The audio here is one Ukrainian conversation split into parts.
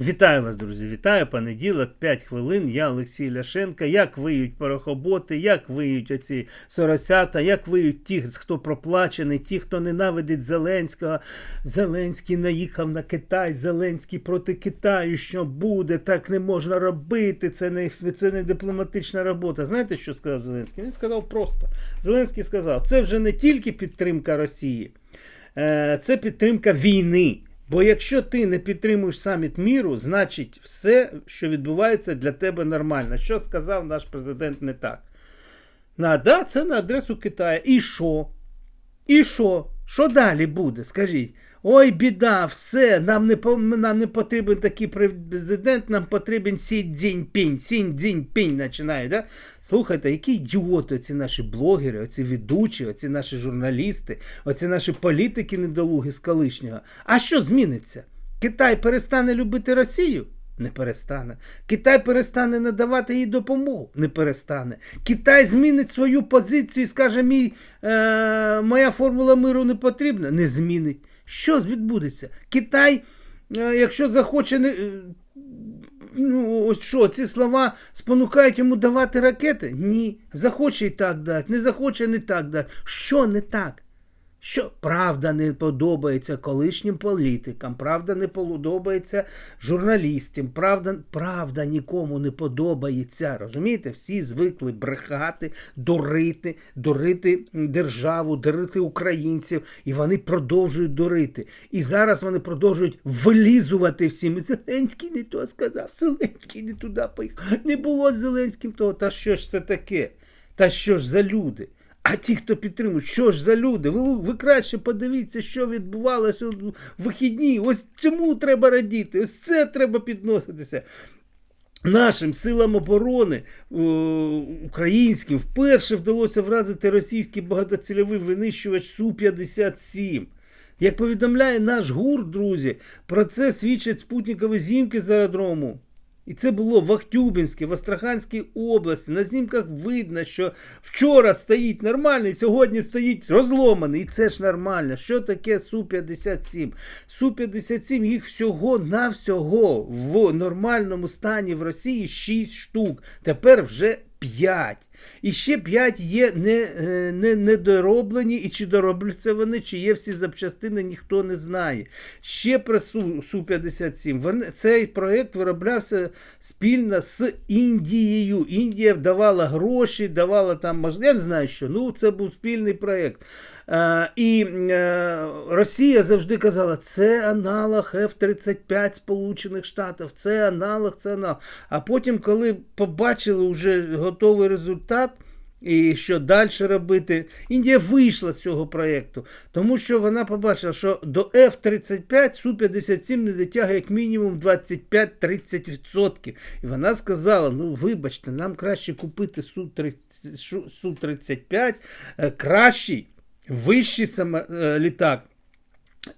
Вітаю вас, друзі! Вітаю понеділок, 5 хвилин. Я Олексій Ляшенко. Як виють порохоботи, як виють оці соросята, як виють ті, хто проплачений, ті, хто ненавидить Зеленського. Зеленський наїхав на Китай, Зеленський проти Китаю. Що буде? Так не можна робити. Це не, це не дипломатична робота. Знаєте, що сказав Зеленський? Він сказав просто: Зеленський сказав, це вже не тільки підтримка Росії, е, це підтримка війни. Бо якщо ти не підтримуєш саміт міру, значить все, що відбувається для тебе нормально. Що сказав наш президент не так? Нада це на адресу Китаю. І що? І що? Що далі буде? Скажіть. Ой, біда, все, нам не нам не потрібен такий президент, нам потрібен Сі Цзіньпінь. Сі Цзіньпінь починає, да? Слухайте, які ідіоти оці наші блогери, оці ведучі, оці наші журналісти, оці наші політики недолуги з колишнього. А що зміниться? Китай перестане любити Росію? Не перестане. Китай перестане надавати їй допомогу. Не перестане. Китай змінить свою позицію і скаже, мій, е, моя формула миру не потрібна. Не змінить. Що відбудеться? Китай, е, якщо захоче, е, ну, ось що, ці слова спонукають йому давати ракети? Ні. Захоче і так дасть, не захоче не так дасть. Що не так? Що правда не подобається колишнім політикам, правда не подобається журналістам, правда, правда нікому не подобається. Розумієте? Всі звикли брехати, дурити, дурити державу, дурити українців, і вони продовжують дурити. І зараз вони продовжують вилізувати всім. Зеленський не то сказав, Зеленський не туди поїхав. Не було з Зеленським того. Та що ж це таке? Та що ж за люди? А ті, хто підтримують, що ж за люди? Ви, ви краще подивіться, що відбувалося у вихідні. Ось цьому треба радіти, ось це треба підноситися. Нашим силам оборони е, українським вперше вдалося вразити російський багатоцільовий винищувач Су-57. Як повідомляє наш гурт, друзі, про це свідчать спутникові зімки з аеродрому. І це було в Ахтюбінській, в Астраханській області. На знімках видно, що вчора стоїть нормальний, сьогодні стоїть розломаний. І це ж нормально. Що таке Су-57? Су-57 їх всього-навсього в нормальному стані в Росії 6 штук. Тепер вже 5. І ще 5 є не, е, не, недороблені, і чи доробляться вони, чи є всі запчастини, ніхто не знає. Ще про Су- Су-57. Вони- Цей проєкт вироблявся спільно з Індією. Індія давала гроші, давала там. Я не знаю що. Ну, це був спільний проєкт. Е, і е, Росія завжди казала, це аналог F-35 Сполучених Штатів, це аналог, це аналог. А потім, коли побачили вже готовий результат, і що далі робити, Індія вийшла з цього проєкту, тому що вона побачила, що до F-35 Су-57 не дотягує як мінімум 25-30%. І вона сказала: ну вибачте, нам краще купити Су-30 Су-35 е, кращий вищий е, літак,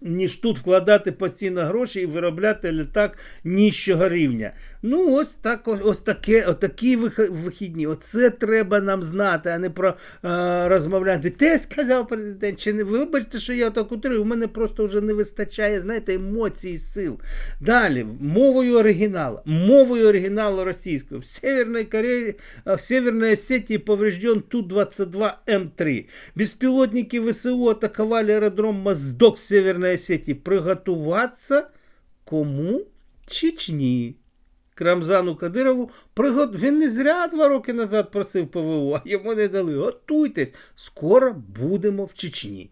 ніж тут вкладати постійно гроші і виробляти літак нижчого рівня. Ну, ось так, ось, таке, отакі вихідні. Оце треба нам знати, а не про е, розмовляти. Те сказав президент, чи не вибачте, що я так утрую, у мене просто вже не вистачає, знаєте, емоцій і сил. Далі, мовою оригіналу. Мовою оригіналу російською. В Северной Корее, а, в Северной Осетии поврежден Ту-22М3. Беспилотники ВСУ атаковали аэродром Моздок в Северной Осетии. Приготуватися кому? Чечні. Крамзану Кадирову пригод... Він не зря два роки назад просив ПВО, а йому не дали. Готуйтесь, скоро будемо в Чечні.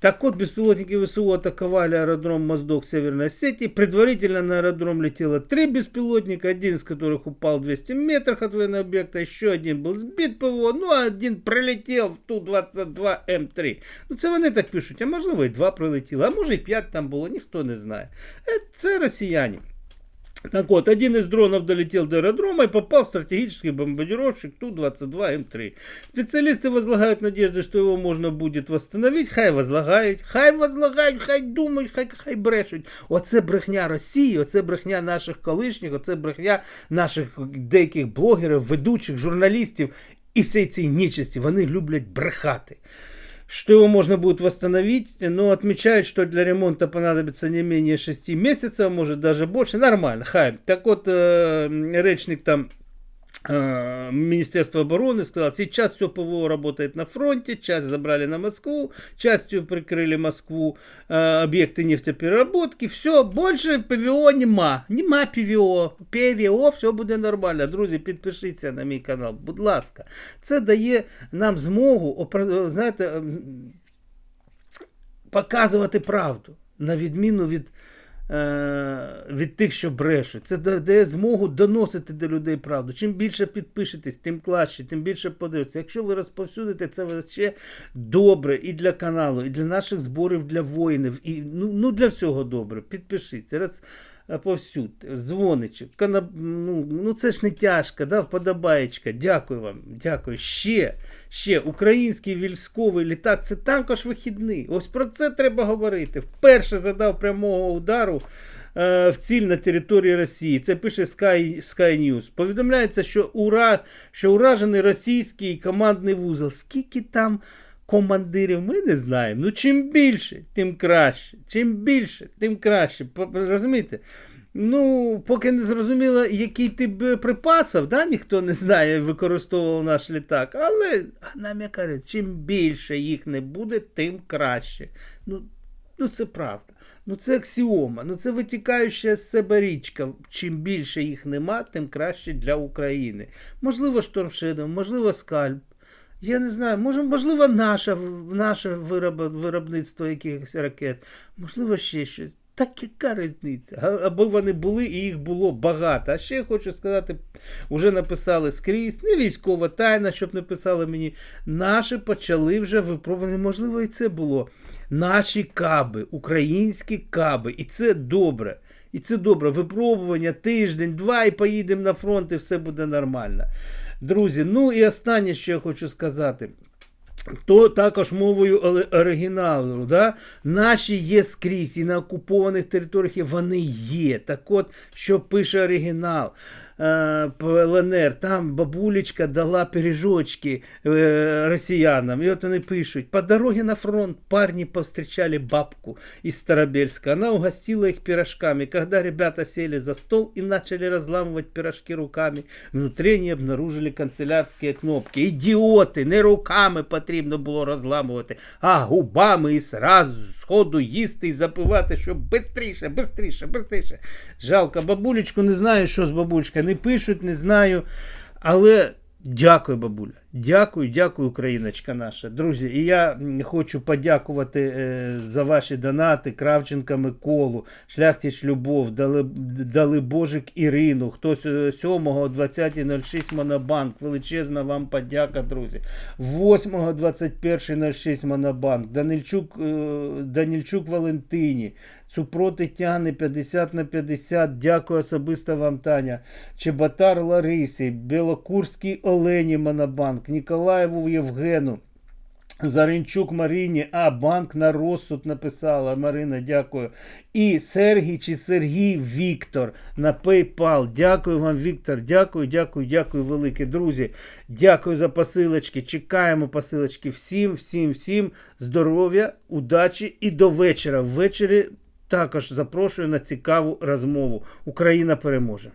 Так вот, беспилотники ВСУ атаковали аэродром Моздок в Северной Осетии. Предварительно на аэродром летело три беспилотника, один из которых упал в 200 метрах от военного объекта, еще один был сбит ПВО, ну а один прилетел в Ту-22М3. Ну це вони так пишуть, а можливо і два прилетіло, а може і п'ять там було, ніхто не знає. Е, Це росіяни. Так вот, один из дронов долетел до аэродрома и попал в стратегический бомбардировщик Ту-22М3. Специалисты возлагают надежды, что его можно будет восстановить. Хай возлагають, хай возлагають, хай думають, хай, хай брешуть. Оце брехня Росії, оце брехня наших колишніх, оце брехня наших деяких блогерів, ведучих, журналістів і всієї цієї нечисті. Вони люблять брехати. что его можно будет восстановить, но отмечают, что для ремонта понадобится не менее 6 месяцев, может даже больше. Нормально, хай. Так вот, э, речник там э, Министерства обороны сказал, сейчас все ПВО работает на фронте, часть забрали на Москву, частью прикрыли Москву, э, объекты нефтепереработки, все, больше ПВО нема, нема ПВО, ПВО, все буде нормально. Друзі, підпишіться на мій канал, будь ласка. Це дає нам змогу, опра- знаєте, ем, показувати правду, на відміну від, е, від тих, що брешуть. Це дає змогу доносити до людей правду. Чим більше підпишетесь, тим краще, тим більше подивитися. Якщо ви розповсюдите, це ще добре і для каналу, і для наших зборів для воїнів, і ну, ну для всього добре. Підпишіться. Е, Повсюд, дзвоничок, канап... ну, ну це ж не тяжко, да, вподобаєчка. Дякую вам, дякую. Ще, ще, український військовий літак, це також вихідний. Ось про це треба говорити. Вперше задав прямого удару е, в ціль на території Росії. Це пише Sky, Sky News. Повідомляється, що, ура, що уражений російський командний вузол. Скільки там командирів ми не знаємо. Ну, чим більше, тим краще. Чим більше, тим краще. Розумієте? Ну, поки не зрозуміло, який тип припасів, да, ніхто не знає, використовував наш літак. Але нам я кажу, чим більше їх не буде, тим краще. Ну, ну це правда. Ну це аксіома, ну це витікаюча з себе річка. Чим більше їх нема, тим краще для України. Можливо, штормшедом, можливо, скальп. Я не знаю, може, можливо, наше, наше вироб, виробництво якихось ракет, можливо, ще щось. Так яка різниця? Аби вони були і їх було багато. А ще я хочу сказати, вже написали скрізь, не військова тайна, щоб не мені. Наші почали вже випробування. Можливо, і це було. Наші каби, українські каби. І це добре. І це добре. Випробування тиждень, два, і поїдемо на фронт, і все буде нормально. Друзі, ну і останнє, що я хочу сказати. То також мовою оригіналу, да? наші є скрізь і на окупованих територіях вони є. Так от, що пише оригінал е, по ЛНР, там бабулечка дала пиріжочки е, росіянам. І от вони пишуть: по дороге на фронт парни повстречали бабку из Старобельска. Она угостила их пирожками. Когда ребята сели за стол и начали разламывать пирожки руками, внутри они обнаружили канцелярські кнопки. Ідіоти, не руками потрібно було розламувати, а губами і сразу сходу їсти і запивати, щоб бистріше, бистріше, бистріше. Жалко, бабулечку не знаю, що з бабулечкою. Не пишуть, не знаю. Але дякую, бабуля. Дякую, дякую, Україночка наша. Друзі, і я хочу подякувати е, за ваші донати Кравченка Миколу, Шляхтіч Любов, Дали, Божик Ірину, хтось е, 7-го 20.06 Монобанк. Величезна вам подяка, друзі. 8-го 21.06 Монобанк, Данильчук, е, Данільчук Валентині, Цупро Тетяни 50 на 50. Дякую особисто вам, Таня. Чеботар Ларисі, Білокурський Олені Монобанк, Ніколаєву Євгену. Заринчук Маріні, а банк на розсуд написала. Марина, дякую. І Сергій чи Сергій Віктор на PayPal. Дякую вам, Віктор. Дякую, дякую, дякую, велике. Друзі. Дякую за посилочки. Чекаємо посилочки. Всім, всім, всім здоров'я, удачі і до вечора. Ввечері також запрошую на цікаву розмову. Україна переможе.